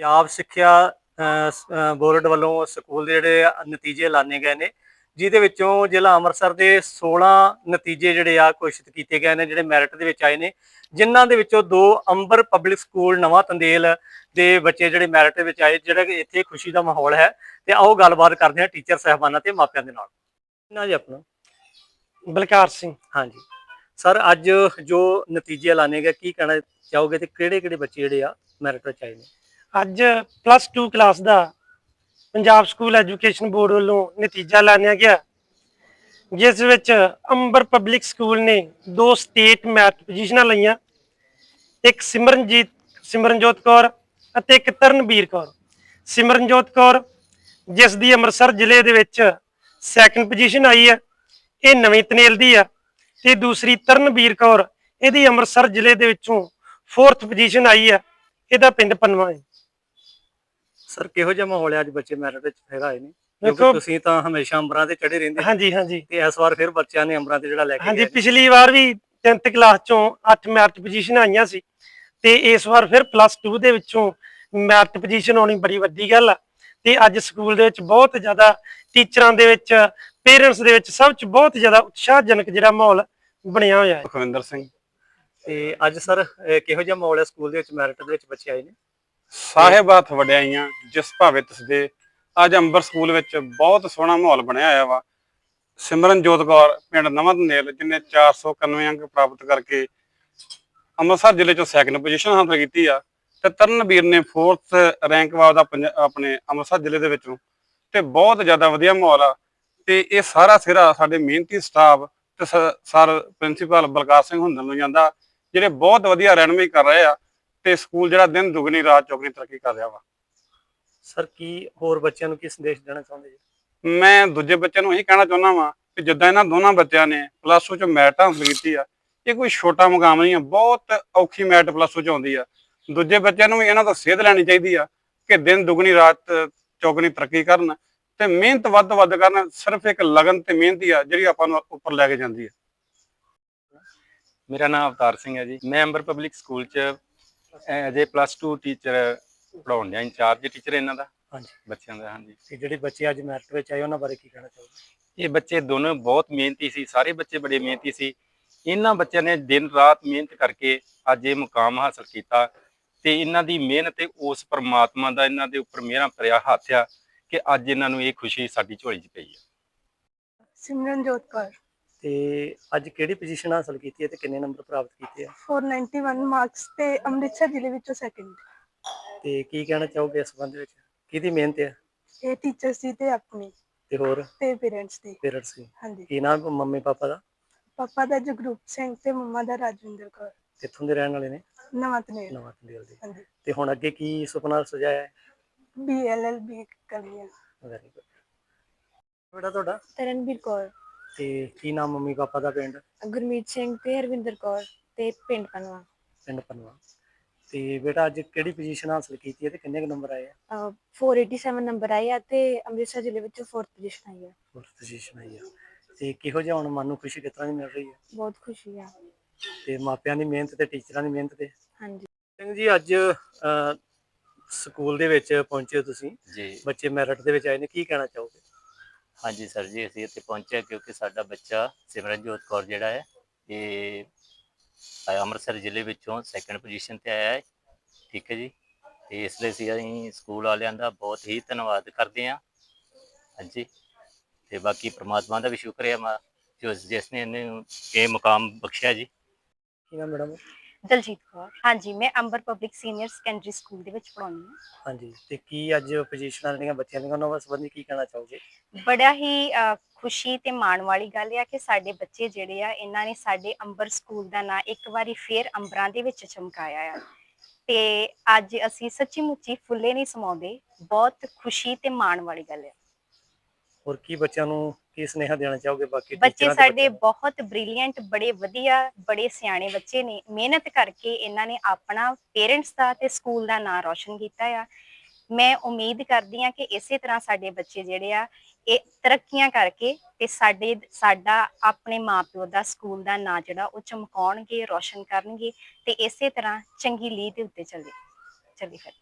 ਪੰਜਾਬ ਸਿੱਖਿਆ ਬੋਰਡ ਵੱਲੋਂ ਸਕੂਲ ਦੇ ਜਿਹੜੇ ਨਤੀਜੇ ਐਲਾਨੇ ਗਏ ਨੇ ਜਿਹਦੇ ਵਿੱਚੋਂ ਜ਼ਿਲ੍ਹਾ ਅੰਮ੍ਰਿਤਸਰ ਦੇ 16 ਨਤੀਜੇ ਜਿਹੜੇ ਆ ਘੋਸ਼ਿਤ ਕੀਤੇ ਗਏ ਨੇ ਜਿਹੜੇ ਮੈਰਿਟ ਦੇ ਵਿੱਚ ਆਏ ਨੇ ਜਿਨ੍ਹਾਂ ਦੇ ਵਿੱਚੋਂ ਦੋ ਅੰਬਰ ਪਬਲਿਕ ਸਕੂਲ ਨਵਾਂ ਤੰਦੇਲ ਦੇ ਬੱਚੇ ਜਿਹੜੇ ਮੈਰਿਟ ਦੇ ਵਿੱਚ ਆਏ ਜਿਹੜਾ ਕਿ ਇੱਥੇ ਖੁਸ਼ੀ ਦਾ ਮਾਹੌਲ ਹੈ ਤੇ ਆਓ ਗੱਲਬਾਤ ਕਰਦੇ ਹਾਂ ਟੀਚਰ ਸਹਿਬਾਨਾਂ ਤੇ ਮਾਪਿਆਂ ਦੇ ਨਾਲ। ਨਾ ਜੀ ਆਪਣਾ? ਬਲਕਾਰ ਸਿੰਘ। ਹਾਂਜੀ। ਸਰ ਅੱਜ ਜੋ ਨਤੀਜੇ ਐਲਾਨੇ ਗਏ ਕੀ ਕਹਿਣਾ ਚਾਹੋਗੇ ਤੇ ਕਿਹੜੇ ਕਿਹੜੇ ਬੱਚੇ ਜਿਹੜੇ ਆ ਮੈਰਿਟ ਵਿੱਚ ਆਏ ਨੇ? ਅੱਜ ਪਲੱਸ 2 ਕਲਾਸ ਦਾ ਪੰਜਾਬ ਸਕੂਲ ਐਜੂਕੇਸ਼ਨ ਬੋਰਡ ਵੱਲੋਂ ਨਤੀਜਾ ਐਲਾਨਿਆ ਗਿਆ। ਜਿਸ ਵਿੱਚ ਅੰਬਰ ਪਬਲਿਕ ਸਕੂਲ ਨੇ ਦੋ ਸਟੇਟ ਮੈਥ ਪੋਜੀਸ਼ਨਾਂ ਲਈਆਂ, ਇੱਕ ਸਿਮਰਨਜੀਤ, ਸਿਮਰਨਜੋਤ ਕੌਰ ਅਤੇ ਇੱਕ ਤਰਨਬੀਰ ਕੌਰ। ਸਿਮਰਨਜੋਤ ਕੌਰ, ਜਿਸ ਦੀ ਅੰਮ੍ਰਿਤਸਰ ਜ਼ਿਲ੍ਹੇ ਦੇ ਵਿੱਚ ਸੈਕੰਡ ਪੋਜੀਸ਼ਨ ਆਈ ਹੈ, ਇਹ ਨਵੀਂ ਤਨੇਲ ਦੀ ਆ ਤੇ ਦੂਸਰੀ ਤਰਨਬੀਰ ਕੌਰ, ਇਹਦੀ ਅੰਮ੍ਰਿਤਸਰ ਜ਼ਿਲ੍ਹੇ ਦੇ ਵਿੱਚੋਂ ਫੋਰਥ ਪੋਜੀਸ਼ਨ ਆਈ ਹੈ, ਇਹਦਾ ਪਿੰਡ ਪਨਵਾ ਹੈ। ਸਰ ਕਿਹੋ ਜਿਹਾ ਮਾਹੌਲ ਹੈ ਅੱਜ ਬੱਚੇ ਮੈਰਿਟ ਵਿੱਚ? ਫਿਰ ਆਏ ਨੇ ਕਿਉਂਕਿ ਦੇਖੋ ਤੁਸੀਂ ਤਾਂ ਹਮੇਸ਼ਾ ਅੰਬਰਾਂ ਤੇ ਚੜੇ ਰਹਿੰਦੇ ਹਾਂਜੀ ਹਾਂਜੀ। ਤੇ ਇਸ ਵਾਰ ਫਿਰ ਬੱਚਿਆਂ ਨੇ ਅੰਬਰਾਂ ਤੇ ਜਿਹੜਾ ਲੈ ਕੇ ਹਾਂਜੀ। ਪਿਛਲੀ ਵਾਰ ਵੀ 10th ਕਲਾਸ ਚੋਂ 8 ਮੈਰਿਟ ਪੋਜੀਸ਼ਨ ਆਈਆਂ ਸੀ। ਤੇ ਇਸ ਵਾਰ ਫਿਰ ਪਲੱਸ 2 ਦੇ ਵਿੱਚੋਂ ਮੈਰਿਟ ਪੋਜੀਸ਼ਨ ਆਉਣੀ ਬੜੀ ਵੱਡੀ ਗੱਲ ਆ। ਤੇ ਅੱਜ ਸਕੂਲ ਦੇ ਵਿੱਚ ਬਹੁਤ ਜ਼ਿਆਦਾ ਟੀਚਰਾਂ ਦੇ ਵਿੱਚ ਪੇਰੈਂਟਸ ਦੇ ਵਿੱਚ ਸਭ ਚ ਬਹੁਤ ਜ਼ਿਆਦਾ ਉਤਸ਼ਾਹਜਨਕ ਜਿਹੜਾ ਮਾਹੌਲ ਬਣਿਆ ਹੋਇਆ ਹੈ। ਸੁਖਵਿੰਦਰ ਸਿੰਘ। ਤੇ ਅੱਜ ਸਰ ਕਿਹੋ ਜਿਹਾ ਮਾਹੌਲ ਹੈ ਸਕੂਲ ਦੇ ਵਿੱਚ? ਮੈਰਿਟ ਦੇ ਵਿੱਚ ਬੱਚੇ ਆਏ ਨੇ? ਸਾਹਿਬ ਹੱਥ ਵਡਿਆਈਆਂ, ਜਿਸ ਭਾਵੇਂ ਤਸਦੇ। ਅੱਜ ਅੰਬਰ ਸਕੂਲ ਵਿੱਚ ਬਹੁਤ ਸੋਹਣਾ ਮਾਹੌਲ ਬਣਿਆ ਹੋਇਆ ਵਾ। ਸਿਮਰਨਜੋਤ ਕੌਰ ਪਿੰਡ ਨਵਾਂ ਨੇਲ ਜਿਨੇ 491 ਅੰਕ ਪ੍ਰਾਪਤ ਕਰਕੇ ਅੰਮ੍ਰਿਤਸਰ ਜ਼ਿਲ੍ਹੇ ਚੋਂ ਸੈਕੰਡ ਪੋਜੀਸ਼ਨ ਹਾਸਲ ਕੀਤੀ ਆ ਤੇ ਤਰਨਵੀਰ ਨੇ 4th ਰੈਂਕ ਵਾ ਉਹਦਾ ਪੰਜ- ਆਪਣੇ ਅੰਮ੍ਰਿਤਸਰ ਜ਼ਿਲ੍ਹੇ ਦੇ ਵਿੱਚੋਂ। ਤੇ ਬਹੁਤ ਜ਼ਿਆਦਾ ਵਧੀਆ ਮਾਹੌਲ ਆ। ਤੇ ਇਹ ਸਾਰਾ ਸਿਰਾ ਸਾਡੇ ਮਿਹਨਤੀ ਸਟਾਫ ਤੇ ਸ- ਸਰ ਪ੍ਰਿੰਸੀਪਲ ਬਲਕਾਰ ਸਿੰਘ ਹੁੰਦਲ ਨੂੰ ਜਾਂਦਾ, ਜਿਹੜੇ ਬਹੁਤ ਵਧੀਆ ਰਹਿਨਮਈ ਕਰ ਰਹੇ ਆ। ਤੇ ਸਕੂਲ ਜਿਹੜਾ ਦਿਨ ਦੁਗਣੀ ਰਾਤ ਚੌਗਣੀ ਤਰੱਕੀ ਕਰ ਰਿਹਾ ਵਾ। ਸਰ ਕੀ ਹੋਰ ਬੱਚਿਆਂ ਨੂੰ ਕੀ ਸੰਦੇਸ਼ ਦੇਣਾ ਚਾਹੁੰਦੇ ਜੀ? ਮੈਂ ਦੂਜੇ ਬੱਚਿਆਂ ਨੂੰ ਇਹੀ ਕਹਿਣਾ ਚਾਹੁੰਦਾ ਵਾਂ ਕਿ ਜਿੱਦਾਂ ਇਹਨਾਂ ਦੋਨਾਂ ਬੱਚਿਆਂ ਨੇ ਪਲੱਸ 2 ਚ ਮੈਰਿਟ ਹਾਸਲ ਕੀਤੀ ਆ ਇਹ ਕੋਈ ਛੋਟਾ ਮੁਕਾਮ ਨਹੀਂ ਆ ਬਹੁਤ ਔਖੀ ਮੈਰਿਟ ਪਲੱਸ 2 ਚ ਆਉਂਦੀ ਆ। ਦੂਜੇ ਬੱਚਿਆਂ ਨੂੰ ਵੀ ਇਹਨਾਂ ਤੋਂ ਸੇਧ ਲੈਣੀ ਚਾਹੀਦੀ ਆ ਕਿ ਦਿਨ ਦੁਗਣੀ ਰਾਤ ਚੌਗਣੀ ਤਰੱਕੀ ਕਰਨ ਤੇ ਮਿਹਨਤ ਵੱਧ ਤੋਂ ਵੱਧ ਕਰਨ ਸਿਰਫ ਇੱਕ ਲਗਨ ਤੇ ਮਿਹਨਤ ਹੀ ਆ ਜਿਹੜੀ ਆਪਾਂ ਨੂੰ ਉੱਪਰ ਲੈ ਕੇ ਜਾਂਦੀ ਆ। ਮੇਰਾ ਨਾਮ ਅਵਤਾਰ ਸਿੰਘ ਹੈ ਜੀ। ਮੈਂ ਅੰਬਰ ਪਬਲਿਕ ਸਕੂਲ ਚ ਏ ਪਲੱਸ 2 ਟੀਚਰ ਪੜਾਉਣ ਦਾ ਇੰਚਾਰਜ ਟੀਚਰ ਇਹਨਾਂ ਦਾ ਹਾਂਜੀ। ਬੱਚਿਆਂ ਦਾ ਹਾਂਜੀ। ਤੇ ਜਿਹੜੇ ਬੱਚੇ ਅੱਜ ਮੈਰਿਟ ਵਿੱਚ ਆਏ ਉਹਨਾਂ ਬਾਰੇ ਕੀ ਕਹਿਣਾ ਚਾਹੋਗੇ? ਇਹ ਬੱਚੇ ਦੋਨੋਂ ਬਹੁਤ ਮਿਹਨਤੀ ਸੀ ਸਾਰੇ ਬੱਚੇ ਬੜੇ ਮਿਹਨਤੀ ਸੀ। ਇਹਨਾਂ ਬੱਚਿਆਂ ਨੇ ਦਿਨ ਰਾਤ ਮਿਹਨਤ ਕਰਕੇ ਅੱਜ ਇਹ ਮੁਕਾਮ ਹਾਸਲ ਕੀਤਾ ਤੇ ਇਹਨਾਂ ਦੀ ਮਿਹਨਤ ਤੇ ਉਸ ਪਰਮਾਤਮਾ ਦਾ ਇਹਨਾਂ ਦੇ ਉੱਪਰ ਮਿਹਰਾਂ ਭਰਿਆ ਹੱਥ ਆ ਕਿ ਅੱਜ ਇਹਨਾਂ ਨੂੰ ਇਹ ਖੁਸ਼ੀ ਸਾਡੀ ਝੋਲੀ 'ਚ ਪਈ ਹੈ ਸਿਮਰਨਜੋਤ ਕੌਰ। ਤੇ ਅੱਜ ਕਿਹੜੀ ਪੋਜੀਸ਼ਨ ਹਾਸਲ ਕੀਤੀ ਹੈ ਤੇ ਕਿੰਨੇ ਨੰਬਰ ਪ੍ਰਾਪਤ ਕੀਤੇ ਆ? 491 ਮਾਰਕਸ ਤੇ ਅੰਮ੍ਰਿਤਸਰ ਜ਼ਿਲ੍ਹੇ ਵਿੱਚੋਂ ਸੈਕੰਡ ਤੇ ਕੀ ਕਹਿਣਾ ਚਾਹੋਗੇ ਇਸ ਸੰਬੰਧ ਵਿੱਚ? ਕਿਹਦੀ ਮਿਹਨਤ ਹੈ? ਇਹ ਟੀਚਰਸ ਦੀ ਤੇ ਆਪਣੀ। ਤੇ ਹੋਰ? ਤੇ ਪੇਰੈਂਟਸ ਦੀ। ਪੇਰੈਂਟਸ ਦੀ। ਹਾਂਜੀ। ਕੀ ਨਾਮ ਮੰਮੀ ਪਾਪਾ ਦਾ? ਪਾਪਾ ਦਾ ਜਗਰੂਪ ਸਿੰਘ ਤੇ ਮੰਮਾ ਦਾ ਰਾਜਵਿੰਦਰ ਕੌਰ। ਕਿੱਥੋਂ ਦੇ ਰਹਿਣ ਵਾਲੇ ਨੇ? ਨਵਾਂ ਤਨੇਲ। ਨਵਾਂ ਦੇ। ਹਾਂਜੀ। ਤੇ ਹੁਣ ਅੱਗੇ ਕੀ ਸੁਪਨਾ ਸਜਾਇਆ ਹੈ? ਬੀਐਲਐਲਬੀ ਕਰਨੀ ਹੈ ਵੈਰੀ ਗੁੱਡ ਬੇਟਾ ਤੁਹਾਡਾ? ਤਰਨਬੀਰ ਕੌਰ। ਤੇ ਕੀ ਨਾਮ ਮੰਮੀ ਪਾਪਾ ਦਾ ਪਿੰਡ? ਗੁਰਮੀਤ ਸਿੰਘ ਤੇ ਹਰਵਿੰਦਰ ਕੌਰ ਤੇ ਪਿੰਡ ਪਨਵਾ। ਪਿੰਡ ਪਨਵਾ। ਤੇ ਬੇਟਾ ਅੱਜ ਕਿਹੜੀ ਪੋਜੀਸ਼ਨ ਹਾਸਲ ਕੀਤੀ ਹੈ ਤੇ ਕਿੰਨੇ ਕੁ ਨੰਬਰ ਆਏ ਆ? 487 ਨੰਬਰ ਆਏ ਆ ਤੇ ਅੰਮ੍ਰਿਤਸਰ ਜ਼ਿਲ੍ਹੇ ਵਿੱਚੋਂ 4th ਪੋਜੀਸ਼ਨ ਆਈ ਆ। ਫੋਰਥ ਪੋਜੀਸ਼ਨ ਆਈ ਆ। ਤੇ ਕਿਹੋ ਜਿਹਾ ਹੁਣ ਮਨ ਨੂੰ ਖੁਸ਼ੀ ਕਿਸ ਤਰ੍ਹਾਂ ਦੀ ਮਿਲ ਰਹੀ ਹੈ ਬਹੁਤ ਖੁਸ਼ੀ ਆ। ਤੇ ਮਾਪਿਆਂ ਦੀ ਮਿਹਨਤ ਤੇ ਟੀਚਰਾਂ ਦੀ ਮਿਹਨਤ ਤੇ? ਹਾਂਜੀ। ਸਿੰਘ ਜੀ ਅੱਜ ਅਹ, ਸਕੂਲ ਦੇ ਵਿੱਚ ਪਹੁੰਚੇ ਹੋ ਤੁਸੀਂ। ਜੀ। ਬੱਚੇ ਮੈਰਿਟ ਦੇ ਵਿੱਚ ਆਏ ਨੇ। ਕੀ ਕਹਿਣਾ ਚਾਹੋਗੇ? ਹਾਂਜੀ ਸਰ ਜੀ, ਅਸੀਂ ਇੱਥੇ ਪਹੁੰਚੇ ਕਿਉਂਕਿ ਸਾਡਾ ਬੱਚਾ ਸਿਮਰਨਜੋਤ ਕੌਰ ਜਿਹੜਾ ਹੈ, ਇਹ ਅੰਮ੍ਰਿਤਸਰ ਜ਼ਿਲ੍ਹੇ ਵਿੱਚੋਂ ਸੈਕੰਡ ਪੋਜੀਸ਼ਨ ਤੇ ਆਇਆ ਹੈ। ਠੀਕ ਹੈ ਜੀ, ਤੇ ਇਸ ਲਈ ਅਸੀਂ ਅਸੀਂ ਸਕੂਲ ਵਾਲਿਆਂ ਦਾ ਬਹੁਤ ਹੀ ਧੰਨਵਾਦ ਕਰਦੇ ਹਾਂ। ਹਾਂਜੀ, ਤੇ ਬਾਕੀ ਪ੍ਰਮਾਤਮਾ ਦਾ ਵੀ ਸ਼ੁਕਰ ਹੈ ਮਾ, ਜੋ ਜਿਸ ਨੇ ਇਹਨੂੰ ਇਹ ਮੁਕਾਮ ਬਖਸ਼ਿਆ ਜੀ। ਕੀ ਨਾਮ ਮੈਡਮ? ਦਲਜੀਤ ਕੌਰ। ਹਾਂਜੀ ਮੈਂ Amber public senior secondary school ਦੇ ਵਿੱਚ ਪੜ੍ਹਾਉਂਦੀ ਹਾਂ। ਹਾਂਜੀ ਤੇ ਕੀ ਅੱਜ ਪੋਜੀਸ਼ਨਾਂ ਜਿਹੜੀਆਂ ਬੱਚਿਆਂ ਦੀਆਂ ਉਹਨਾਂ ਸੰਬੰਧੀ ਕੀ ਕਹਿਣਾ ਚਾਹੋਗੇ? ਬੜਾ ਹੀ ਅ, ਖੁਸ਼ੀ ਤੇ ਮਾਣ ਵਾਲੀ ਗੱਲ ਆ ਕਿ ਸਾਡੇ ਬੱਚੇ ਜਿਹੜੇ ਆ ਇਹਨਾਂ ਨੇ ਸਾਡੇ ਅੰਬਰ ਸਕੂਲ ਦਾ ਨਾਂ ਇੱਕ ਵਾਰੀ ਫੇਰ ਅੰਬਰਾਂ ਦੇ ਵਿੱਚ ਚਮਕਾਇਆ ਆ। ਤੇ ਅੱਜ ਅਸੀਂ ਸੱਚੀ ਮੁੱਚੀ ਫੁੱਲੇ ਨਹੀਂ ਸਮਾਉਂਦੇ ਬਹੁਤ ਖੁਸ਼ੀ ਤੇ ਮਾਣ ਵਾਲੀ ਗੱਲ ਆ। ਹੋਰ ਕੀ ਬੱਚਿਆਂ ਨੂੰ ਕੀ ਸੁਨੇਹਾ ਦੇਣਾ ਚਾਹੋਗੇ ਬਾਕੀ ਬੱਚੇ ਸਾਡੇ? ਬਹੁਤ ਬ੍ਰਿਲੀਅੰਟ ਬੜੇ ਵਧੀਆ ਬੜੇ ਸਿਆਣੇ ਬੱਚੇ ਨੇ। ਮਿਹਨਤ ਕਰਕੇ ਇਹਨਾਂ ਨੇ ਆਪਣਾ ਪੇਰੈਂਟਸ ਦਾ ਤੇ ਸਕੂਲ ਦਾ ਨਾਂ ਰੌਸ਼ਨ ਕੀਤਾ ਆ। ਮੈਂ ਉਮੀਦ ਕਰਦੀ ਆ ਕਿ ਇਸੇ ਤਰ੍ਹਾਂ ਸਾਡੇ ਬੱਚੇ ਜਿਹੜੇ ਆ ਇਹ ਤਰੱਕੀਆਂ ਕਰਕੇ ਤੇ ਸਾਡੇ ਸਾਡਾ ਆਪਣੇ ਮਾਪਿਓ ਦਾ ਸਕੂਲ ਦਾ ਨਾਂ ਜਿਹੜਾ ਉਹ ਚਮਕਾਉਣਗੇ ਰੌਸ਼ਨ ਕਰਨਗੇ ਤੇ ਇਸੇ ਤਰ੍ਹਾਂ ਚੰਗੀ ਲੀਹ ਦੇ ਉੱਤੇ ਚੱਲੇ ਚੱਲੀ ਫਿਰ।